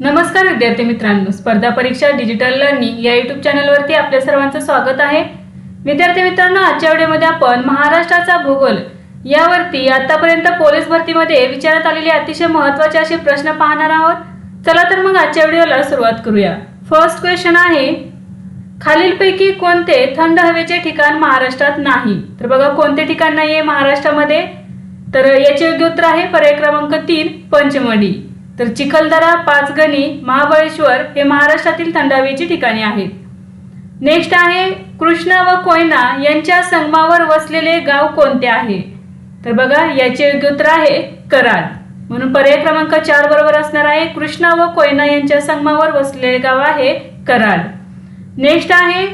नमस्कार विद्यार्थी मित्रांनो स्पर्धा परीक्षा डिजिटल लर्निंग या युट्यूब चॅनलवरती आपल्या सर्वांचं स्वागत आहे. विद्यार्थी मित्रांनो आजच्या व्हिडिओमध्ये आपण महाराष्ट्राचा भूगोल यावरती आतापर्यंत पोलीस भरतीमध्ये विचारात आलेले अतिशय महत्त्वाचे असे प्रश्न पाहणार आहोत. चला तर मग आजच्या व्हिडिओला सुरुवात करूया. फर्स्ट क्वेश्चन आहे खालीलपैकी कोणते थंड हवेचे ठिकाण महाराष्ट्रात नाही? तर बघा कोणते ठिकाण नाही आहे महाराष्ट्रामध्ये? तर याचे योग्य उत्तर आहे पर्याय क्रमांक तीन पंचमढी. तर चिखलदरा पाचगणी महाबळेश्वर हे महाराष्ट्रातील थंड हवेची ठिकाणे आहेत. नेक्स्ट आहे कृष्णा व कोयना यांच्या संगमावर वसलेले गाव कोणते आहे? तर बघा याचे योग्य उत्तर आहे कराड. म्हणून पर्याय क्रमांक चार बरोबर असणार आहे कृष्णा व कोयना यांच्या संगमावर वसलेले गाव आहे कराड. नेक्स्ट आहे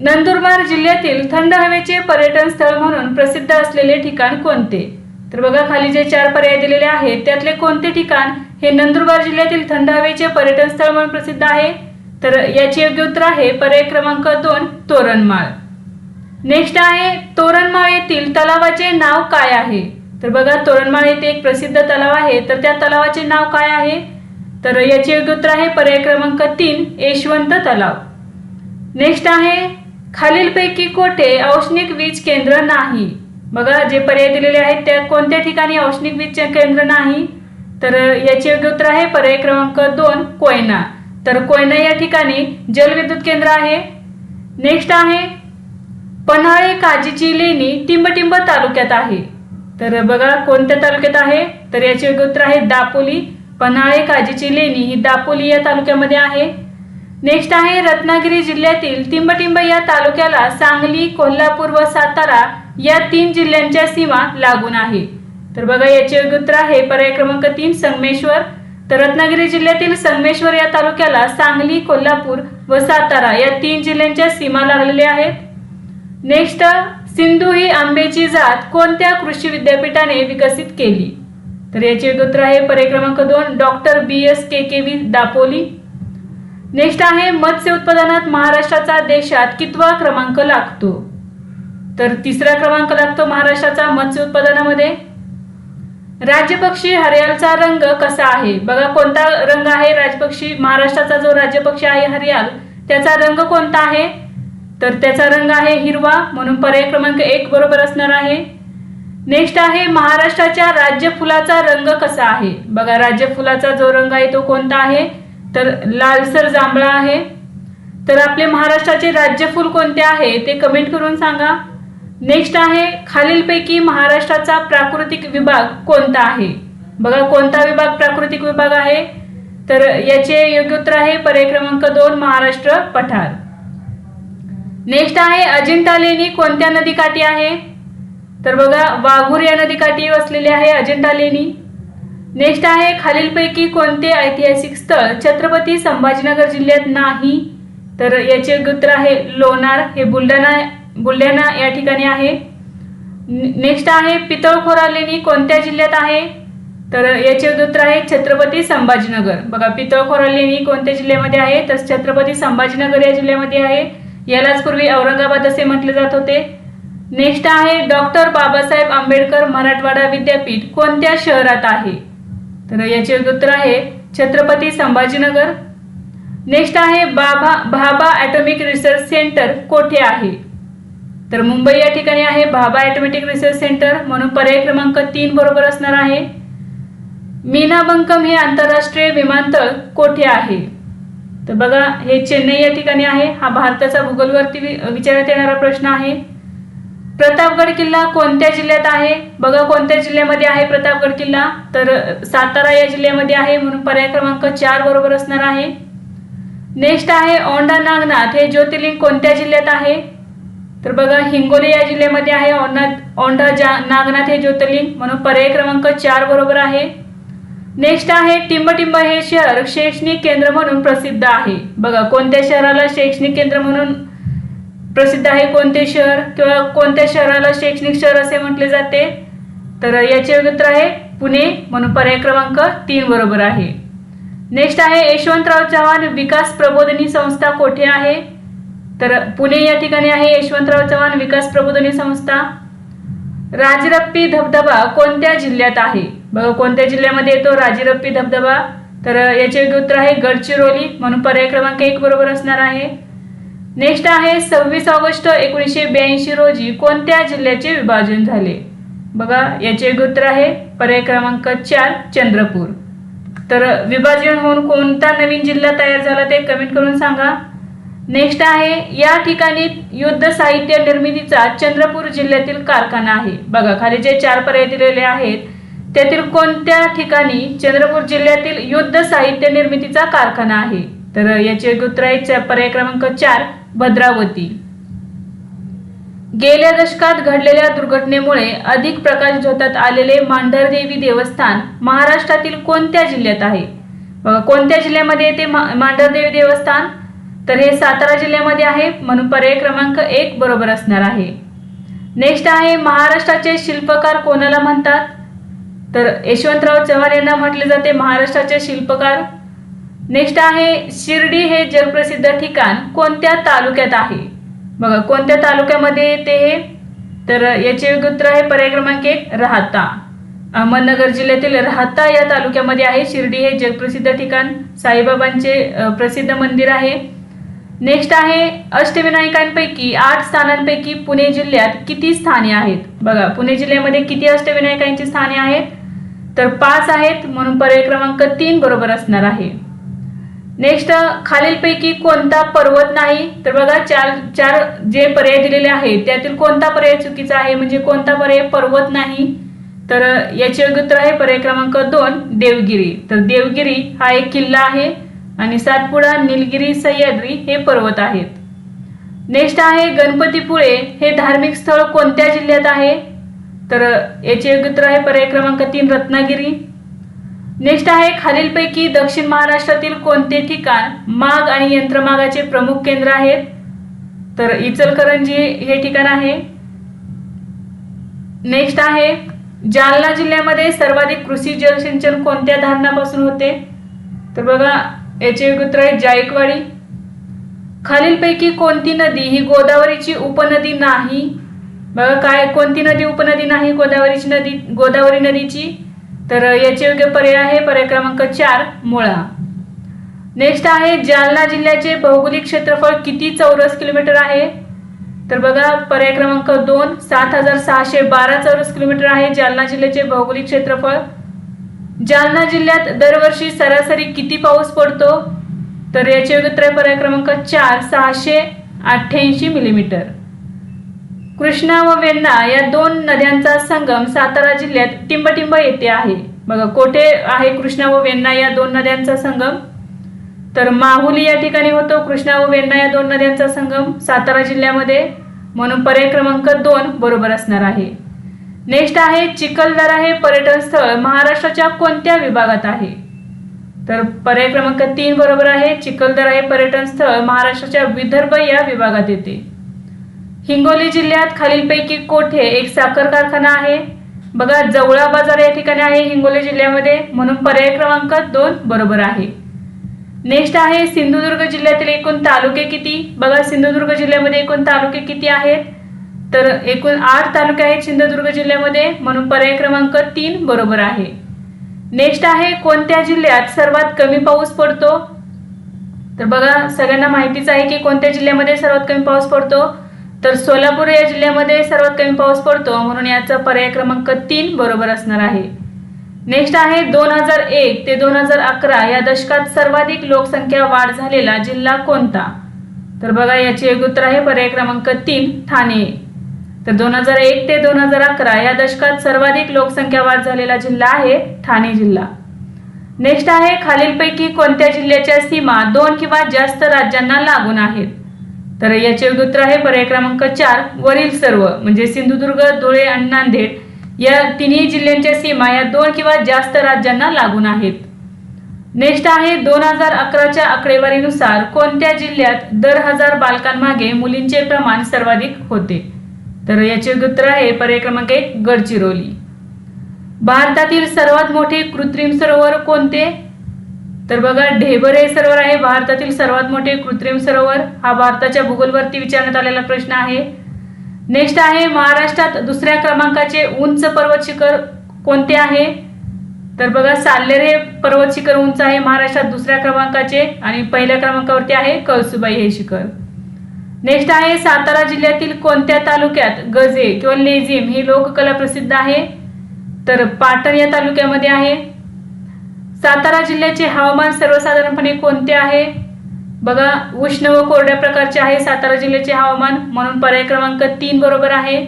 नंदुरबार जिल्ह्यातील थंड हवेचे पर्यटन स्थळ म्हणून प्रसिद्ध असलेले ठिकाण कोणते? तर बघा खाली जे चार पर्याय दिलेले आहेत त्यातले कोणते ठिकाण हे नंदुरबार जिल्ह्यातील थंड हवेचे पर्यटन स्थळ म्हणून प्रसिद्ध आहे? तर याचे योग्य उत्तर आहे पर्याय क्रमांक दोन तोरणमाळ. नेक्स्ट आहे तोरणमाळ येथील तलावाचे नाव काय आहे? तर बघा तोरणमाळ येथे एक प्रसिद्ध तलाव आहे. तर त्या तलावाचे नाव काय आहे? तर याचे योग्य उत्तर आहे पर्याय क्रमांक तीन यशवंत तलाव. नेक्स्ट आहे खालीलपैकी कोठे औष्णिक वीज केंद्र नाही? बघा जे पर्याय दिलेले आहेत त्या कोणत्या ठिकाणी औष्णिक वीज केंद्र नाही? तर याचे योग्य उत्तर आहे पर्याय क्रमांक दोन कोयना. तर कोयना या ठिकाणी जलविद्युत केंद्र आहे. नेक्स्ट आहे पन्हाळे काजीची लेणी टिंबटिंब तालुक्यात आहे. तर बघा कोणत्या तालुक्यात आहे? तर याचे योग्य उत्तर आहे दापोली. पन्हाळे काजीची लेणी ही दापोली या तालुक्यामध्ये आहे. नेक्स्ट आहे रत्नागिरी जिल्ह्यातील टिंबटिंब या तालुक्याला सांगली कोल्हापूर व सातारा या तीन जिल्ह्यांच्या सीमा लागून आहे. तर बघा याचे उत्तर आहे पर्याय क्रमांक तीन संगमेश्वर. तर रत्नागिरी जिल्ह्यातील संगमेश्वर या तालुक्याला सांगली कोल्हापूर व सातारा या तीन जिल्ह्यांच्या सीमा लागलेल्या आहेत. नेक्स्ट सिंधू ही आंब्याची जात कोणत्या कृषी विद्यापीठाने विकसित केली? तर याचे उत्तर आहे पर्याय क्रमांक दोन doctor B S K K V Dapoli. Next आहे मत्स्य उत्पादनात महाराष्ट्राचा देशात कितवा क्रमांक लागतो? तर तिसरा क्रमांक लागतो महाराष्ट्राचा मत्स्य उत्पादनामध्ये. राज्यपक्षी हरियालचा रंग कसा आहे? बघा कोणता रंग आहे राजपक्षी महाराष्ट्राचा जो राज्यपक्षी आहे हरियाल त्याचा रंग कोणता आहे? तर त्याचा रंग आहे हिरवा म्हणून पर्याय क्रमांक एक बरोबर असणार आहे. नेक्स्ट आहे महाराष्ट्राच्या राज्य फुलाचा रंग कसा आहे? बघा राज्य फुलाचा जो रंग आहे तो कोणता आहे? तर लालसर जांभळा आहे. तर आपले महाराष्ट्राचे राज्य फुल कोणते आहे ते कमेंट करून सांगा. नेक्स्ट आहे खालीलपैकी महाराष्ट्राचा प्राकृतिक विभाग कोणता आहे? बघा कोणता विभाग प्राकृतिक विभाग आहे? तर याचे योग्य उत्तर आहे पर्याय क्रमांक दोन महाराष्ट्र पठार. नेक्स्ट आहे अजिंठा लेणी कोणत्या नदीकाठी आहे? तर बघा वाघूर या नदीकाठी वसलेली आहे अजिंठा लेणी. नेक्स्ट आहे खालीलपैकी कोणते ऐतिहासिक स्थळ छत्रपती संभाजीनगर जिल्ह्यात नाही? तर याचे योग्य उत्तर आहे लोणार हे बुलढाणा बुलढाणा या ठिकाणी आहे. नेक्स्ट आहे पितळखोरा लेणी कोणत्या जिल्ह्यात आहे? तर याचे उत्तर आहे छत्रपती संभाजीनगर. बघा पितळखोरा लेणी कोणत्या जिल्ह्यामध्ये आहे? तर छत्रपती संभाजीनगर या जिल्ह्यामध्ये आहे. यालाच पूर्वी औरंगाबाद असे म्हटले जात होते. नेक्स्ट आहे डॉक्टर बाबासाहेब आंबेडकर मराठवाडा विद्यापीठ कोणत्या शहरात आहे? तर याचे उत्तर आहे छत्रपती संभाजीनगर. नेक्स्ट आहे बाबा भाभा ॲटॉमिक रिसर्च सेंटर कोठे आहे? तर मुंबई या ठिकाणी आहे भाभा ॲटोमॅटिक रिसर्च सेंटर म्हणून पर्याय क्रमांक तीन बरोबर असणार आहे. मीना बंकम हे आंतरराष्ट्रीय विमानतळ कोठे आहे? तर बघा हे चेन्नई या ठिकाणी आहे. हा भारताचा भूगोलवरती वि- विचारण्यात येणारा प्रश्न आहे. प्रतापगड किल्ला कोणत्या जिल्ह्यात आहे? बघा कोणत्या जिल्ह्यामध्ये आहे प्रतापगड किल्ला? तर सातारा या जिल्ह्यामध्ये आहे म्हणून पर्याय क्रमांक चार बरोबर असणार आहे. नेक्स्ट आहे औंढा नागनाथ. हे ज्योतिर्लिंग कोणत्या जिल्ह्यात आहे? तर बघा हिंगोली या जिल्ह्यामध्ये आहे औंढा औंढा जा नागनाथ हे ज्योतिर्लिंग म्हणून पर्याय क्रमांक चार बरोबर आहे. नेक्स्ट आहे टिंबटिंब हे शहर शैक्षणिक केंद्र म्हणून प्रसिद्ध आहे. बघा कोणत्या शहराला शैक्षणिक केंद्र म्हणून प्रसिद्ध आहे? कोणते शहर किंवा कोणत्या शहराला शैक्षणिक शहर असे म्हटले जाते? तर याचे उत्तर आहे पुणे म्हणून पर्याय क्रमांक तीन बरोबर आहे. नेक्स्ट आहे यशवंतराव चव्हाण विकास प्रबोधनी संस्था कोठे आहे? तर पुणे या ठिकाणी आहे यशवंतराव चव्हाण विकास प्रबोधनी संस्था. राजरप्पी धबधबा कोणत्या जिल्ह्यात आहे? बघा कोणत्या जिल्ह्यामध्ये येतो राजरप्पी धबधबा? तर याचे योग्य उत्तर आहे गडचिरोली म्हणून पर्याय क्रमांक एक बरोबर असणार आहे. नेक्स्ट आहे सव्वीस ऑगस्ट एकोणीसशे ब्याऐंशी रोजी कोणत्या जिल्ह्याचे विभाजन झाले? बघा याचे योग्य उत्तर आहे पर्याय क्रमांक चार चंद्रपूर. तर विभाजन होऊन कोणता नवीन जिल्हा तयार झाला ते कमेंट करून सांगा. नेक्स्ट आहे या ठिकाणी युद्ध साहित्य निर्मितीचा चंद्रपूर जिल्ह्यातील कारखाना आहे. बघा खाली जे चार पर्याय दिलेले आहेत त्यातील कोणत्या ठिकाणी चंद्रपूर जिल्ह्यातील युद्ध साहित्य निर्मितीचा कारखाना आहे? तर याचे उत्तर आहे च- पर्याय क्रमांक चार भद्रावती. गेल्या दशकात घडलेल्या दुर्घटनेमुळे अधिक प्रकाश झोतात आलेले मांढरदेवी देवस्थान महाराष्ट्रातील कोणत्या जिल्ह्यात आहे? कोणत्या जिल्ह्यामध्ये येते मांढरदेवी देवस्थान? तर हे सातारा जिल्ह्यामध्ये आहे. म्हणून पर्याय क्रमांक एक बरोबर असणार आहे. नेक्स्ट आहे महाराष्ट्राचे शिल्पकार कोणाला म्हणतात? तर यशवंतराव चव्हाण यांना म्हटले जाते महाराष्ट्राचे शिल्पकार. नेक्स्ट आहे शिर्डी हे जगप्रसिद्ध ठिकाण कोणत्या तालुक्यात आहे? बघा कोणत्या तालुक्यामध्ये येते हे? तर याचे उत्तर आहे पर्याय क्रमांक एक राहता. अहमदनगर जिल्ह्यातील राहता या तालुक्यामध्ये आहे. शिर्डी हे जगप्रसिद्ध ठिकाण. साईबाबांचे प्रसिद्ध मंदिर आहे. नेक्स्ट आहे अष्टविनायकांपैकी आठ स्थानांपैकी पुणे जिल्ह्यात किती स्थाने आहेत? बघा पुणे जिल्ह्यामध्ये किती अष्टविनायकांची स्थाने आहेत? तर पाच आहेत म्हणून पर्याय क्रमांक तीन बरोबर असणार आहे. नेक्स्ट खालीलपैकी कोणता पर्वत नाही? तर बघा चार चार जे पर्याय दिलेले आहेत त्यातील कोणता पर्याय चुकीचा आहे? म्हणजे कोणता पर्याय पर्वत नाही? तर याचे योग्य उत्तर आहे पर्याय क्रमांक दोन देवगिरी. तर देवगिरी हा एक किल्ला आहे. आणि सातपुडा निलगिरी सह्याद्री हे पर्वत आहेत. नेक्स्ट आहे गणपतीपुळे हे धार्मिक स्थळ कोणत्या जिल्ह्यात आहे? तर याचे योग्य उत्तर आहे पर्याय क्रमांक तीन रत्नागिरी. नेक्स्ट आहे खालीलपैकी दक्षिण महाराष्ट्रातील कोणते ठिकाण माग आणि यंत्रमागाचे प्रमुख केंद्र आहेत? तर इचलकरंजी हे ठिकाण आहे. नेक्स्ट आहे जालना जिल्ह्यामध्ये सर्वाधिक कृषी जलसिंचन कोणत्या धारणापासून होते? तर बघा याचे उत्तर आहे जायकवाडी खालीलपैकी कोणती नदी ही गोदावरीची उपनदी नाही? बघा काय कोणती नदी उपनदी नाही? गोदावरीची नदी गोदावरी नदीची? तर याचे योग्य पर्याय आहे पर्याय क्रमांक चार मुळा. नेक्स्ट आहे जालना जिल्ह्याचे भौगोलिक क्षेत्रफळ किती चौरस किलोमीटर आहे? तर बघा पर्याय क्रमांक दोन सात हजार सहाशे बारा चौरस किलोमीटर आहे जालना जिल्ह्याचे भौगोलिक क्षेत्रफळ. जालना जिल्ह्यात दरवर्षी सरासरी किती पाऊस पडतो? तर याचे योग्य उत्तर पर्याय क्रमांक चार सहाशे अठ्ठ्याऐंशी मिलीमीटर कृष्णा व वेण्णा या दोन नद्यांचा संगम सातारा जिल्ह्यात टिंबटिंब येथे आहे. बघा कोठे आहे कृष्णा व वेण्णा या दोन नद्यांचा संगम? तर माहुली या ठिकाणी होतो कृष्णा व वेण्णा या दोन नद्यांचा संगम सातारा जिल्ह्यामध्ये. म्हणून पर्याय क्रमांक दोन बरोबर असणार आहे. नेक्स्ट आहे चिखलदरा हे पर्यटन स्थळ महाराष्ट्राच्या कोणत्या विभागात आहे? तर पर्याय क्रमांक तीन बरोबर आहे चिखलदरा हे पर्यटन स्थळ महाराष्ट्राच्या विदर्भ या विभागात येते. हिंगोली जिल्ह्यात खालीलपैकी कोठे एक साखर कारखाना आहे? बघा जवळा बाजार या ठिकाणी आहे हिंगोली जिल्ह्यामध्ये म्हणून पर्याय क्रमांक दोन बरोबर आहे. नेक्स्ट आहे सिंधुदुर्ग जिल्ह्यातील एकूण तालुके किती? बघा सिंधुदुर्ग जिल्ह्यामध्ये एकूण तालुके किती आहेत? तर एकूण आठ तालुके आहेत सिंधुदुर्ग जिल्ह्यामध्ये म्हणून पर्याय क्रमांक तीन बरोबर आहे. नेक्स्ट आहे कोणत्या जिल्ह्यात सर्वात कमी पाऊस पडतो? तर बघा सगळ्यांना माहितीच आहे की कोणत्या जिल्ह्यामध्ये सर्वात कमी पाऊस पडतो? तर सोलापूर या जिल्ह्यामध्ये सर्वात कमी पाऊस पडतो म्हणून याचा पर्याय क्रमांक तीन बरोबर असणार आहे. नेक्स्ट आहे दोन हजार एक ते दोन हजार अकरा या दशकात सर्वाधिक लोकसंख्या वाढ झालेला जिल्हा कोणता? तर बघा याचे एक उत्तर आहे पर्याय क्रमांक तीन ठाणे. तर दोन हजार एक ते दोन हजार अकरा या दशकात सर्वाधिक लोकसंख्या वाढ झालेला जिल्हा आहे ठाणे जिल्हा. नेक्स्ट आहे खालीलपैकी कोणत्या जिल्ह्याच्या सीमा दोन किंवा जास्त राज्यांना लागून आहेत? तर याचे उत्तर आहे पर्याय क्रमांक चार वरील सर्व म्हणजे सिंधुदुर्ग धुळे आणि नांदेड या तिन्ही जिल्ह्यांच्या सीमा या दोन किंवा जास्त राज्यांना लागून आहेत. नेक्स्ट आहे दोन हजार अकराच्या आकडेवारीनुसार कोणत्या जिल्ह्यात दर हजार बालकांमागे मुलींचे प्रमाण सर्वाधिक होते? तर याचे उत्तर आहे पर्याय क्रमांक एक गडचिरोली. भारतातील सर्वात मोठे कृत्रिम सरोवर कोणते? तर बघा ढेबर हे सरोवर आहे. भारतातील सर्वात मोठे कृत्रिम सरोवर हा भारताच्या भूगोलवरती विचारण्यात आलेला प्रश्न आहे. नेक्स्ट आहे महाराष्ट्रात दुसऱ्या क्रमांकाचे उंच पर्वत शिखर कोणते आहे? तर बघा साल्लेर हे पर्वत शिखर उंच आहे महाराष्ट्रात दुसऱ्या क्रमांकाचे आणि पहिल्या क्रमांकावरती आहे कळसुबाई हे शिखर. नेक्स्ट आहे सातारा जिल्ह्यातील कोणत्या तालुक्यात गजे किंवा लेझिम ही लोककला प्रसिद्ध आहे? तर पाटण या तालुक्यामध्ये आहे. सातारा जिल्ह्याचे हवामान सर्वसाधारणपणे कोणते आहे? बघा उष्ण व कोरड्या प्रकारचे आहे सातारा जिल्ह्याचे हवामान म्हणून पर्याय क्रमांक तीन बरोबर आहे.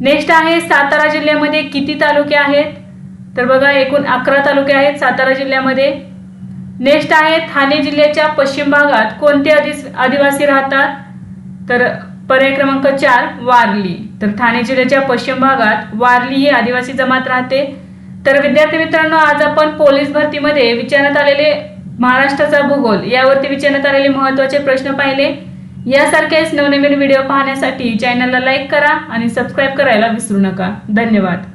नेक्स्ट आहे सातारा जिल्ह्यामध्ये किती तालुके आहेत? तर बघा एकूण अकरा तालुके आहेत सातारा जिल्ह्यामध्ये. नेक्स्ट आहे ठाणे जिल्ह्याच्या पश्चिम भागात कोणते आदिस आदिवासी राहतात? तर पर्याय क्रमांक चार वारली. तर ठाणे जिल्ह्याच्या पश्चिम भागात वारली ही आदिवासी जमात राहते. तर विद्यार्थी मित्रांनो आज आपण पोलीस भरतीमध्ये विचारण्यात आलेले महाराष्ट्राचा भूगोल यावरती विचारण्यात आलेले महत्त्वाचे प्रश्न पाहिले. यासारखेच नवनवीन व्हिडिओ पाहण्यासाठी चॅनलला लाईक करा आणि सबस्क्राईब करायला विसरू नका. धन्यवाद.